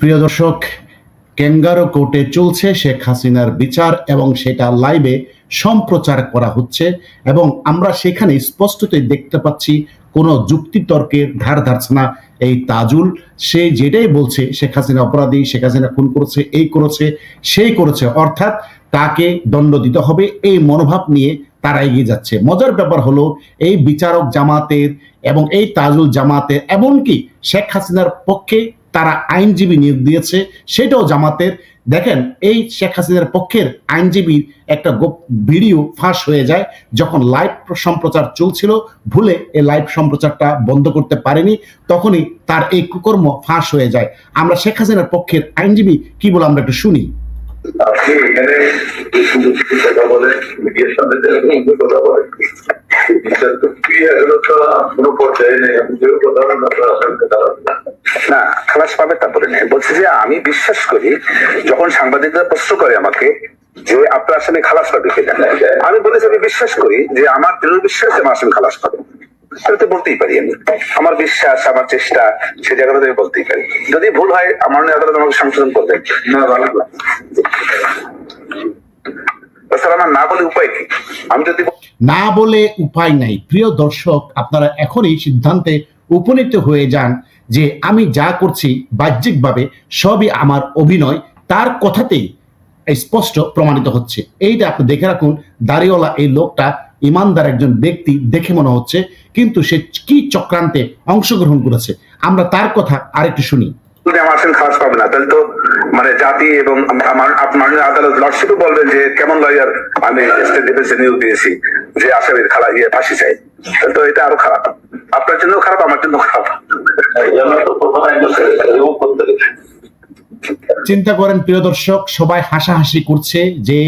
প্রিয় দর্শক ক্যাঙ্গারো কোর্টে চলছে শেখ হাসিনার বিচার এবং সেটা লাইভে সম্প্রচার করা হচ্ছে এবং আমরা সেখানে স্পষ্টতই দেখতে পাচ্ছি কোনো যুক্তিতর্কের ধার ধারছে না এই তাজুল। সে যেটাই বলছে, শেখ হাসিনা অপরাধী, শেখ হাসিনা খুন করেছে, এই করেছে, সেই করেছে, অর্থাৎ তাকে দণ্ড দিতে হবে, এই মনোভাব নিয়ে তারা এগিয়ে যাচ্ছে। মজার ব্যাপার হলো, এই বিচারক জামাতের এবং এই তাজুল জামাতের, এমনকি শেখ হাসিনার পক্ষে তারা আইনজীবী নিয়োগ দিয়েছে, সেটাও জামাতের। দেখেন, এই শেখ হাসিনার পক্ষের আইনজীবীর একটা ভিডিও ফাঁস হয়ে যায় যখন লাইভ সম্প্রচার চলছিল। ভুলে এই লাইভ সম্প্রচারটা বন্ধ করতে পারেনি, তখনই তার এই কুকর্ম ফাঁস হয়ে যায়। আমরা শেখ হাসিনার পক্ষের আইনজীবী কি বলে আমরা একটু শুনি। আপনি এখানে সুন্দর কথা মিডিয়ার সামনে যেরকম কথা বলেন বিচার তো এগুলো তো কোনো পর্যায়ে নেই। আপনি যে কথা বলেন আপনার আসামকে দাঁড়াবেন না। খালাস পাবে তারপরে নেই। বলছি যে আমি বিশ্বাস করি যখন সাংবাদিকরা প্রশ্ন করে আমাকে যে আপনার আসামি খালাস পাবে কিনা আমি বলেছি আমি বিশ্বাস করি যে আমার দৃঢ় বিশ্বাস আমার আসামি খালাস পাবে। সেটা তো বলতেই পারি আমি। আমার বিশ্বাস আমার চেষ্টা সে জায়গাটা আমি বলতেই পারি। যদি ভুল হয় আমার আদালত আমাকে সংশোধন করবে। না বলে উপায় কি? আমি যদি না বলে উপায় নাই। প্রিয় দর্শক আপনারা এখনই সিদ্ধান্তে উপনীত হয়ে যান যে আমি যা করছি বাহ্যিকভাবে সবই আমার অভিনয়। তার কথাতেই স্পষ্ট প্রমাণিত হচ্ছে। এইটা আপনি দেখে রাখুন দাড়িওয়ালা এই লোকটা ইমানদার একজন ব্যক্তি দেখে মনে হচ্ছে। কিন্তু সে কি চক্রান্তে অংশগ্রহণ করেছে? আমরা তার কথা আরেকটু শুনি। যদি আমার পাবে না। তাহলে তো মানে জাতি এবং আপনার আদালত লর্ডশিপও বলবেন যে কেমন লয়ার আমি স্টেট ডিফেন্সে নিয়োগ দিয়েছি যে আসামির খালা ফাঁসি চাই। তো এটা আরও খারাপ। আপনার জন্য খারাপ আমার জন্য খারাপ। চিন্তা করেন প্রিয় দর্শক সবাই হাসাহাসি করছে যে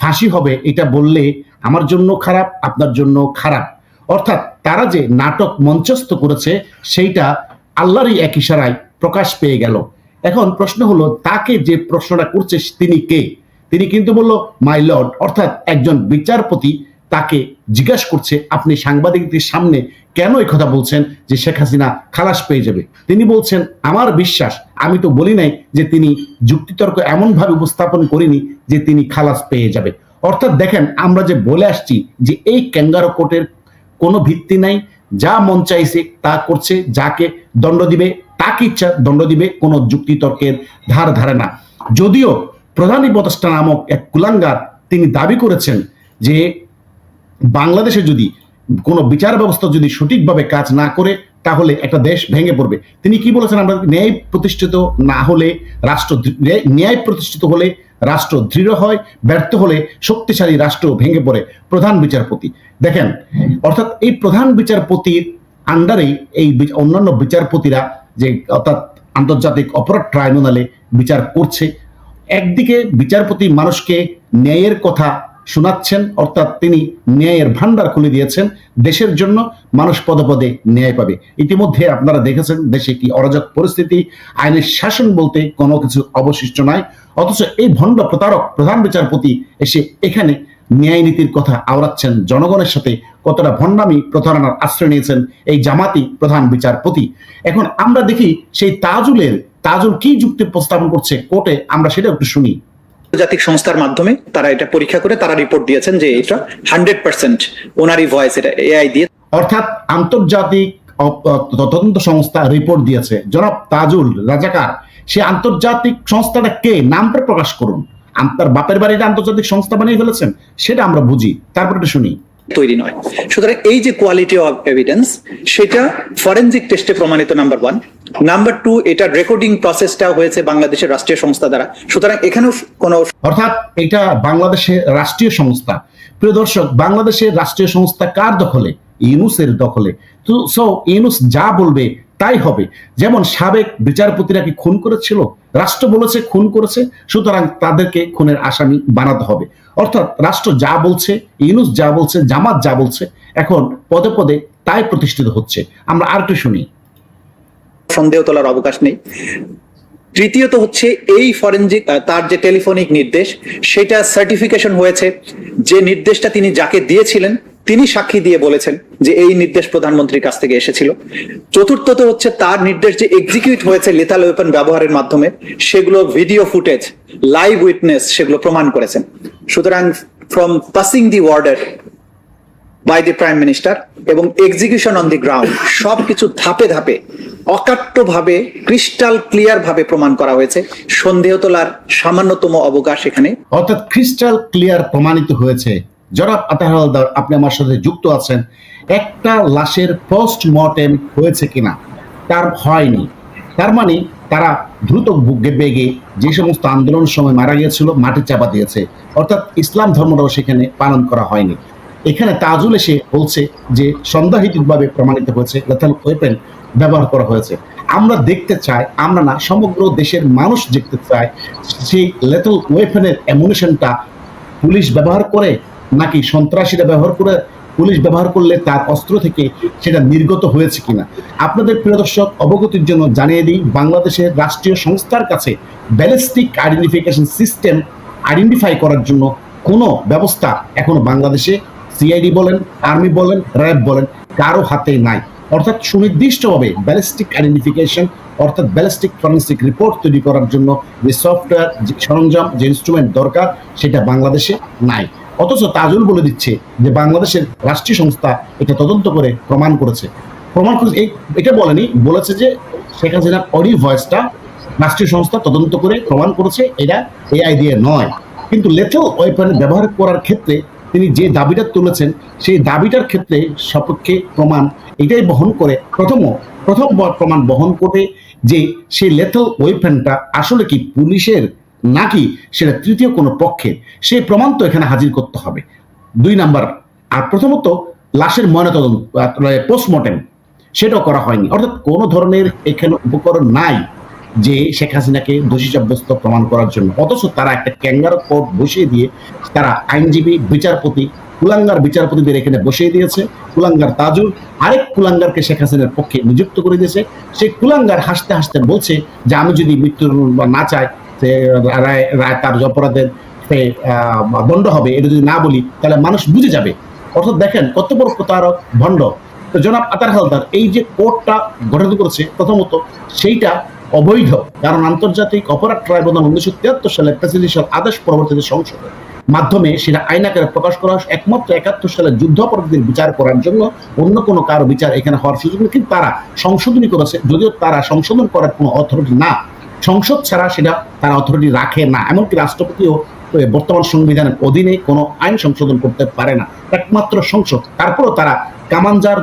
ফাঁসি হবে এটা বললে আমার জন্য খারাপ আপনার জন্য খারাপ। অর্থাৎ তারা যে নাটক মঞ্চস্থ করেছে, সেইটা আল্লাহরই এক ইশারায় প্রকাশ পেয়ে গেল। এখন প্রশ্ন হলো, তাকে যে প্রশ্নটা করছে, তিনি কে? তিনি কিন্তু বলল মাই লর্ড অর্থাৎ একজন বিচারপতি তাকে জিজ্ঞাসা করছে, আপনি সাংবাদিকদের সামনে কেন এই কথা বলছেন যে শেখ হাসিনা খালাস পেয়ে যাবে? তিনি বলছেন, আমার বিশ্বাস, আমি তো বলি নাই যে তিনি যুক্তিতর্ক এমনভাবে উপস্থাপন করিনি যে তিনি খালাস পেয়ে যাবে। অর্থাৎ দেখেন, আমরা যে বলে আসছি যে এই ক্যাঙ্গারো কোর্টের কোনো ভিত্তি নাই, যা মন চাইছে তা করছে, যাকে দণ্ড দিবে, তাকে ইচ্ছা দণ্ড দিবে, কোনো যুক্তিতর্কের ধার ধারে না। যদিও প্রধান উপদেষ্টা নামক এক কুলাঙ্গার তিনি দাবি করেছেন যে, বাংলাদেশে যদি কোনো বিচার ব্যবস্থা যদি সঠিকভাবে কাজ না করে তাহলে একটা দেশ ভেঙে পড়বে। তিনি কি বলেছেন আমরা ন্যায় প্রতিষ্ঠিত না হলে রাষ্ট্র ন্যায়- প্রতিষ্ঠিত হলে রাষ্ট্র দৃঢ় হয়, ব্যর্থ হলে শক্তিশালী রাষ্ট্র ভেঙে পড়ে প্রধান বিচারপতি। দেখেন, অর্থাৎ এই প্রধান বিচারপতির আন্ডারেই এই অন্যান্য বিচারপতিরা যে অর্থাৎ আন্তর্জাতিক অপরাধ ট্রাইব্যুনালে বিচার করছে, একদিকে বিচারপতি মানুষকে ন্যায়ের কথা শোনাচ্ছেন, অর্থাৎ তিনি ন্যায়ের ভান্ডার খুলে দিয়েছেন, দেশের জন্য মানুষ পদে পদে ন্যায় পাবে। ইতিমধ্যে আপনারা দেখেছেন, দেশে কি অরাজক পরিস্থিতি, আইনের শাসন বলতে কোনো কিছু অবশিষ্ট নাই, অথচ এই ভণ্ড প্রতারক, প্রধান বিচারপতি এসে এখানে ন্যায় নীতির কথা আওড়াচ্ছেন, জনগণের সাথে কতটা ভণ্ডামি প্রতারণার আশ্রয় নিয়েছেন এই জামাতি প্রধান বিচারপতি। এখন আমরা দেখি সেই তাজুলের, তাজুল কি যুক্তি উপস্থাপন করছে, কোর্টে আমরা সেটা একটু শুনি। আন্তর্জাতিক সংস্থার মাধ্যমে তারা এটা পরীক্ষা করে, তারা রিপোর্ট দিয়েছেন যে এটা হান্ড্রেড পার্সেন্ট ওনারই ভয়েস এটা এআই দিয়ে। অর্থাৎ আন্তর্জাতিক তদন্ত সংস্থা রিপোর্ট দিয়েছে। জনাব তাজুল রাজাকার, সে আন্তর্জাতিক সংস্থাটা কে? নামটা প্রকাশ করুন। আপনার বাপের বাড়িটা আন্তর্জাতিক সংস্থা বানিয়ে ফেলেছেন, সেটা আমরা বুঝি। তারপরে শুনি। তৈরি নয়। সুতরাং এই যে কোয়ালিটি অফ এভিডেন্স সেটা ফরেনজিক টেস্টে প্রমাণিত নাম্বার ওয়ান নাম্বার টু এটার রেকর্ডিং প্রসেসটা হয়েছে বাংলাদেশের রাষ্ট্রীয় সংস্থা দ্বারা। সুতরাং এখানেও কোনো অর্থাৎ এটা বাংলাদেশের রাষ্ট্রীয় সংস্থা। প্রিয় দর্শক, বাংলাদেশের রাষ্ট্রীয় সংস্থা কার দখলে? ইউনুসের দখলে। তো সো ইউনুস যা বলবে তাই হবে। যেমন সাবেক বিচারপতিরা কি খুন করেছিল? রাষ্ট্র বলেছে খুন করেছে, সুতরাং তাদেরকে খুনের আসামি বানাতে হবে। অর্থাৎ রাষ্ট্র যা বলছে, ইউনুস যা বলছে, জামাত যা বলছে, এখন পদে পদে তাই প্রতিষ্ঠিত হচ্ছে। আমরা আর একটু শুনি। সন্দেহ তোলার অবকাশ নেই। তৃতীয়ত হচ্ছে এই ফরেনজিক তার যে টেলিফোনিক নির্দেশ, সেটা সার্টিফিকেশন হয়েছে। যে নির্দেশটা তিনি যাকে দিয়েছিলেন তিনি সাক্ষী দিয়ে বলেছেন যে এই নির্দেশ প্রধানমন্ত্রীর কাছ থেকে এসেছিল। চতুর্থত হচ্ছে তার নির্দেশ যে এক্সিকিউট হয়েছে লেথাল ওয়েপন ব্যবহারের মাধ্যমে, সেগুলো ভিডিও ফুটেজ লাইভ উইটনেস সেগুলো প্রমাণ করেছেন। সুতরাং from passing the order by the prime minister এবং এক্সিকিউশন অন দি গ্রাউন্ড সবকিছু ধাপে ধাপে অকাট্য ভাবে ক্রিস্টাল ক্লিয়ার ভাবে প্রমাণ করা হয়েছে। সন্দেহ তোলার সামান্যতম অবকাশ এখানে। অর্থাৎ ক্রিস্টাল ক্লিয়ার প্রমাণিত হয়েছে। জনাব আতার হালদার, আপনি আমার সাথে যুক্ত আছেন। একটা লাশের পোস্ট মর্টেম হয়েছে কিনা, তার হয়নি। তার মানে তারা দ্রুত বুকে বেগে যে সমস্ত আন্দোলনের সময় মারা গিয়েছিল, মাটি চাপা দিয়েছে। অর্থাৎ ইসলাম ধর্মটাও সেখানে পালন করা হয়নি। এখানে তাজুল এসে বলছে যে সন্দেহিতভাবে প্রমাণিত হয়েছে লেথাল ওয়েপেন ব্যবহার করা হয়েছে। আমরা দেখতে চাই, আমরা না, সমগ্র দেশের মানুষ দেখতে চায়, সেই লেথাল ওয়েপেনের অ্যামুনেশনটা পুলিশ ব্যবহার করে নাকি সন্ত্রাসীরা ব্যবহার করে, পুলিশ ব্যবহার করলে তার অস্ত্র থেকে সেটা নির্গত হয়েছে কিনা? আপনাদের প্রিয় দর্শক, অবগতির জন্য জানিয়ে দিই, বাংলাদেশের রাষ্ট্রীয় সংস্থার কাছে ব্যালিস্টিক আইডেন্টিফিকেশন সিস্টেম আইডেন্টিফাই করার জন্য কোনো ব্যবস্থা এখনও বাংলাদেশে, সিআইডি বলেন, আর্মি বলেন, র্যাব বলেন, কারও হাতে নাই। অর্থাৎ সুনির্দিষ্টভাবে ব্যালিস্টিক আইডেন্টিফিকেশন, অর্থাৎ ব্যালিস্টিক ফরেন্সিক রিপোর্ট তৈরি করার জন্য যে সফটওয়্যার, যে সরঞ্জাম, যে ইনস্ট্রুমেন্ট দরকার, সেটা বাংলাদেশে নাই। অথচ তাজুল বলে দিচ্ছে যে বাংলাদেশের রাষ্ট্রীয় সংস্থা এটা তদন্ত করে প্রমাণ করেছে। প্রমাণ করেছে এটা বলেনি, বলেছে যে শেখ হাসিনার অডিও ভয়েসটা রাষ্ট্রীয় সংস্থা তদন্ত করে প্রমাণ করেছে, এটা এআই দিয়ে নয়। কিন্তু লেথেল ওয়েপন ব্যবহার করার ক্ষেত্রে তিনি যে দাবিটা তুলেছেন, সেই দাবিটার ক্ষেত্রে সপক্ষে প্রমাণ এটাই বহন করে, প্রথম প্রথম প্রমাণ বহন করে যে সেই লেথেল ওয়েপনটা আসলে কি পুলিশের নাকি সেটা তৃতীয় কোনো পক্ষের? সেই প্রমাণ তো এখানে হাজির করতে হবে। দুই নাম্বার, আর প্রথমত লাশের ময়নাতদন্ত পোস্টমর্টেম সেটাও করা হয়নি। অর্থাৎ কোনো ধরনের এখানে উপকরণ নাই যে শেখ হাসিনাকে দোষী সাব্যস্ত প্রমাণ করার জন্য। অথচ তারা একটা ক্যাঙ্গার কোর্ট বসিয়ে দিয়ে তারা আইনজীবী, বিচারপতি, কুলাঙ্গার বিচারপতিদের এখানে বসিয়ে দিয়েছে। কুলাঙ্গার তাজুল আরেক কুলাঙ্গারকে শেখ হাসিনার পক্ষে নিযুক্ত করে দিয়েছে। সেই কুলাঙ্গার হাসতে হাসতে বলছে যে, আমি যদি মৃত্যুর না চাই সে রায় তার অপরাধের দণ্ড হবে, এটা যদি না বলি, তাহলে মানুষ বুঝে যাবে। অর্থাৎ দেখেন, কত বড় প্রতারক, ভণ্ড। তো জনাব আতার হালদার, এই যে কোর্টটা গঠন করেছে, প্রথমত সেইটা অবৈধ, কারণ আন্তর্জাতিক অপরাধ ট্রাইব্যুনাল উনিশশো তিয়াত্তর সালে প্রেসিডেন্সিয়াল আদেশ পরবর্তীতে সংসদের মাধ্যমে সেটা আইন আকারে প্রকাশ করা হয়, একমাত্র একাত্তর সালে যুদ্ধাপরাধীদের বিচার করার জন্য অন্য কোনো কারও বিচার এখানে হওয়ার সুযোগ নেই। কিন্তু তারা সংশোধনী করেছে, যদিও তারা সংশোধন করার কোনো অথরিটি না। সংসদ ছাড়া সেটা তারা অথরিটি রাখে না। এমনকি রাষ্ট্রপতিও বর্তমান সংবিধানের অধীনে কোনো আইন সংশোধন করতে পারে না। একমাত্র সংসদ। তারপরও তারা কামানজার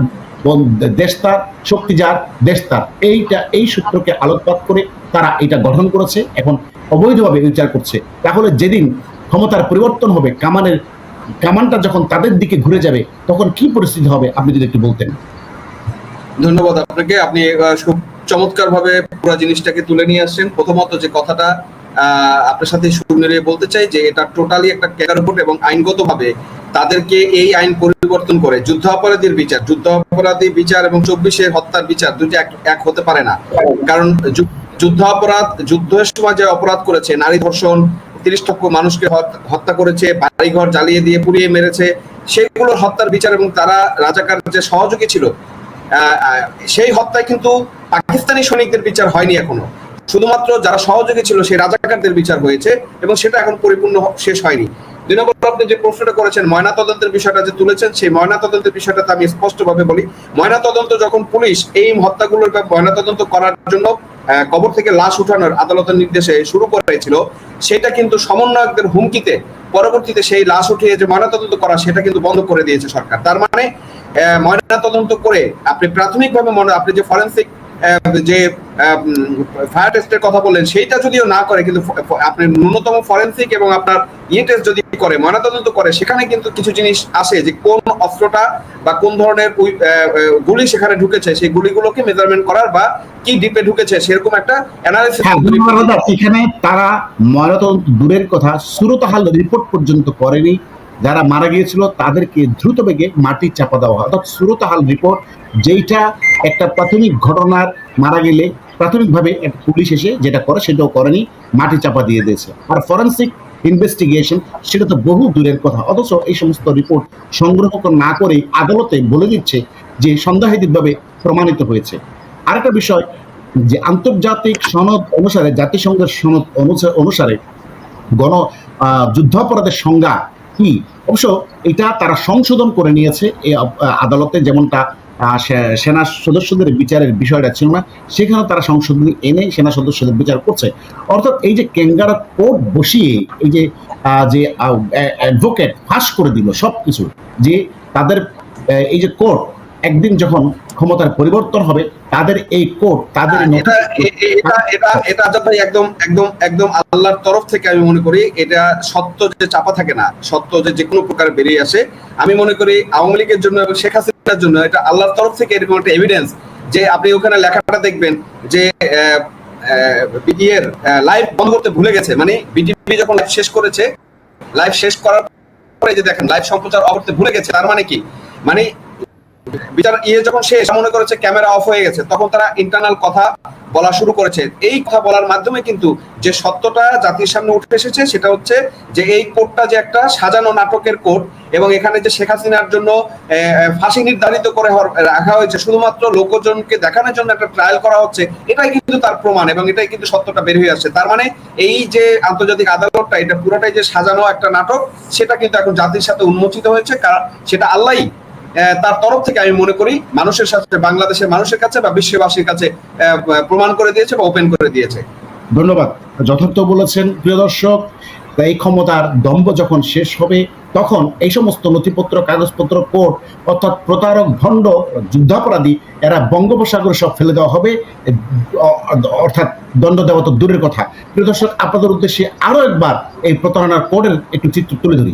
দেশতার, শক্তিজার, দেশতার, এইটা, এই সূত্রকে আলোকপাত করে তারা এটা গঠন করেছে এখন অবৈধভাবে বিচার করছে। তাহলে যেদিন ক্ষমতার পরিবর্তন হবে, কামানের, কামানটা যখন তাদের দিকে ঘুরে যাবে, তখন কি পরিস্থিতি হবে, আপনি যদি একটু বলতেন। ধন্যবাদ আপনাকে। আপনি আহ, চমৎকার ভাবে পুরো জিনিসটাকে তুলে নিয়ে আসছেন। প্রথমত যে কথাটা আপনার সাথে বলতে চাই যে এটা টোটালি একটা এবং তাদেরকে এই আইন পরিবর্তন করে যুদ্ধ অপরাধীর বিচার যুদ্ধ অপরাধী বিচার এবং চব্বিশের হত্যার বিচার দুটি এক হতে পারে না। কারণ যুদ্ধ অপরাধ যুদ্ধের সময় যে অপরাধ করেছে নারী ধর্ষণ তিরিশ লক্ষ মানুষকে হত্যা করেছে বাড়িঘর জ্বালিয়ে দিয়ে পুড়িয়ে মেরেছে সেগুলোর হত্যার বিচার এবং তারা রাজাকার যে সহযোগী ছিল সেই হত্যায় কিন্তু পাকিস্তানি সৈনিকদের বিচার হয়নি এখনও। শুধুমাত্র যারা সহযোগী ছিল সেই রাজাকারদের বিচার হয়েছে এবং সেটা এখন পরিপূর্ণ শেষ হয়নি। দুই নম্বর আপনি যে প্রশ্নটা করেছেন ময়না তদন্তের বিষয়টা যে তুলেছেন সেই ময়না তদন্তের বিষয়টা আমি স্পষ্টভাবে বলি। ময়না তদন্ত যখন পুলিশ এই হত্যাগুলোর ময়না তদন্ত করার জন্য কবর থেকে লাশ উঠানোর আদালতের নির্দেশে শুরু করেছিল সেটা কিন্তু সমন্বয়কদের হুমকিতে পরবর্তীতে সেই লাশ উঠিয়ে যে ময়নাতদন্ত করা সেটা কিন্তু বন্ধ করে দিয়েছে সরকার। তার মানে আহ, ময়নাতদন্ত করে আপনি প্রাথমিকভাবে আপনি যে ফরেন্সিক যে ফায়ার টেস্টের কথা বললেন সেইটা যদিও না করে কিন্তু আপনি ন্যূনতম ফরেন্সিক এবং আপনার ইয়ে টেস্ট যদি করে ময়নাতদন্ত করে সেখানে কিন্তু কিছু জিনিস আসে যে কোন অস্ত্রটা বা কোন ধরনের গুলি সেখানে ঢুকেছে সেই গুলিগুলোকে মেজারমেন্ট করার বা কি ডিপে ঢুকেছে সেরকম একটা অ্যানালিসিস। এখানে তারা ময়নাতদন্ত দূরের কথা সুরতহাল রিপোর্ট পর্যন্ত করেনি যারা মারা গিয়েছিল, তাদেরকে দ্রুত বেগে মাটি চাপা দেওয়া হয়। অর্থাৎ সুরতহাল রিপোর্ট যেইটা একটা প্রাথমিক ঘটনার মারা গেলে প্রাথমিকভাবে একটা পুলিশ এসে যেটা করে, সেটাও করেনি, মাটি চাপা দিয়ে দিয়েছে। আর ফরেন্সিক ইনভেস্টিগেশন সেটা তো বহু দূরের কথা। অথচ এই সমস্ত রিপোর্ট সংগ্রহ না করে আদালতে বলে দিচ্ছে যে সন্দেহাতীতভাবে প্রমাণিত হয়েছে। আরেকটা বিষয়, যে আন্তর্জাতিক সনদ অনুসারে, জাতিসংঘের সনদ অনুসা- অনুসারে গণ যুদ্ধাপরাধের সংজ্ঞা কি? অবশ্য এটা তারা সংশোধন করে নিয়েছে এই আদালতে যেমনটা সেনা সদস্যদের বিচারের বিষয়টা ছিল না সেখানে তারা সংশোধন এনে সেনা সদস্যদের বিচার করছে। অর্থাৎ এই যে কেঙ্গারা কোর্ট বসিয়ে এই যে যে অ্যাডভোকেট ফাঁস করে দিল সব কিছু যে তাদের এই যে কোর্ট একদিন যখন ক্ষমতার পরিবর্তন হবে তাদের এই কোর্ট তাদের এটা এটা এটা ভাই একদম একদম একদম আল্লাহর তরফ থেকে আমি মনে করি এটা সত্য যে চাপা থাকে না সত্য যে যে কোনো প্রকার বেরিয়ে আসে। আমি মনে করি আওয়ামী লীগের জন্য এবং শেখ হাসিনার জন্য এটা আল্লাহর তরফ থেকে এরকম একটা এভিডেন্স যে আপনি ওখানে লেখাটা দেখবেন যে বিটিএর লাইভ বন্ধ করতে ভুলে গেছে। মানে বিটিভি যখন live শেষ করেছে লাইভ শেষ করার পরে যে দেখেন লাইভ সম্প্রচার অফ করতে ভুলে গেছে তার মানে কি? মানে বিচার ইয়ে যখন শেষ মনে করেছে ক্যামেরা অফ হয়ে গেছে তখন তারা ইন্টারনাল কথা বলা শুরু করেছে। এই কথা বলার মাধ্যমে কিন্তু যে সত্যটা জাতির সামনে উঠে এসেছে সেটা হচ্ছে যে এই কোর্টটা যে একটা সাজানো নাটকের কোর্ট এবং এখানে যে শেখ হাসিনার জন্য ফাঁসি নির্ধারিত করে রাখা হয়েছে শুধুমাত্র লোকজনকে দেখানোর জন্য একটা ট্রায়াল করা হচ্ছে এটাই কিন্তু তার প্রমাণ এবং এটাই কিন্তু সত্যটা বের হয়ে আসছে। তার মানে এই যে আন্তর্জাতিক আদালতটা এটা পুরোটাই যে সাজানো একটা নাটক সেটা কিন্তু এখন জাতির সাথে উন্মোচিত হয়েছে কারণ সেটা আল্লাহই আহ, তার তরফ থেকে আমি মনে করি মানুষের সাথে, বাংলাদেশের মানুষের কাছে বা বিশ্ববাসীর কাছে প্রমাণ করে দিয়েছে বা ওপেন করে দিয়েছে। ধন্যবাদ। যথার্থ বলেছেন, প্রিয় দর্শক এই ক্ষমতার দম্ভ যখন শেষ হবে, তখন এই সমস্ত নথিপত্র, কাগজপত্র, কোর্ট, অর্থাৎ প্রতারক, ভণ্ড, যুদ্ধাপরাধী, এরা বঙ্গোপসাগরে সব ফেলে দেওয়া হবে। অর্থাৎ দণ্ড দেওয়া তো দূরের কথা। প্রিয় দর্শক, আপনাদের উদ্দেশ্যে আরও একবার এই প্রতারণার কোর্টের একটু চিত্র তুলে ধরি।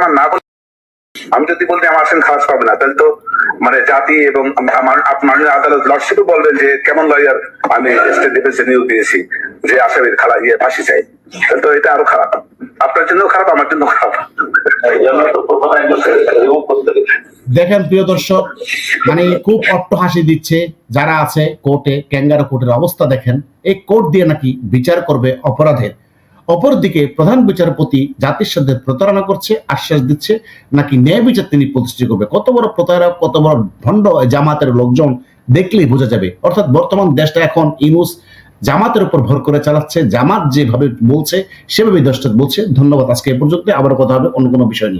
আমার না বলে আমি যদি বলতে আমার আসামি খালাস পাবে না, তাহলে তো মানে জাতি এবং মাননীয় আদালত লর্ডশিপও বলবেন যে কেমন লয়ার আমি স্টেট ডিফেন্সে নিয়োগ দিয়েছি, যে আসামির খালা ইয়ে ফাঁসি চাই। তো এটা আরও খারাপ। আপনার জন্য খারাপ, আমার জন্য খারাপ। দেখেন প্রিয় দর্শক মানে খুব অট্টহাসি দিচ্ছে যারা আছে কোর্টে, ক্যাঙ্গারো কোর্টের অবস্থা দেখেন, এই কোর্ট দিয়ে নাকি বিচার করবে অপরাধের। অপরদিকে প্রধান বিচারপতি জাতির সাথে প্রতারণা করছে, আশ্বাস দিচ্ছে, নাকি ন্যায় বিচার তিনি প্রতিষ্ঠিত করবে? কত বড় প্রতারক, কত বড় ভণ্ড জামাতের লোকজন দেখলেই বোঝা যাবে। অর্থাৎ বর্তমান দেশটা এখন ইনুস জামাতের উপর ভর করে চালাচ্ছে, জামাত যেভাবে বলছে সেভাবে দেশটা বলছে। ধন্যবাদ আজকে এ পর্যন্ত আবার কথা হবে অন্য কোনো বিষয় নিয়ে।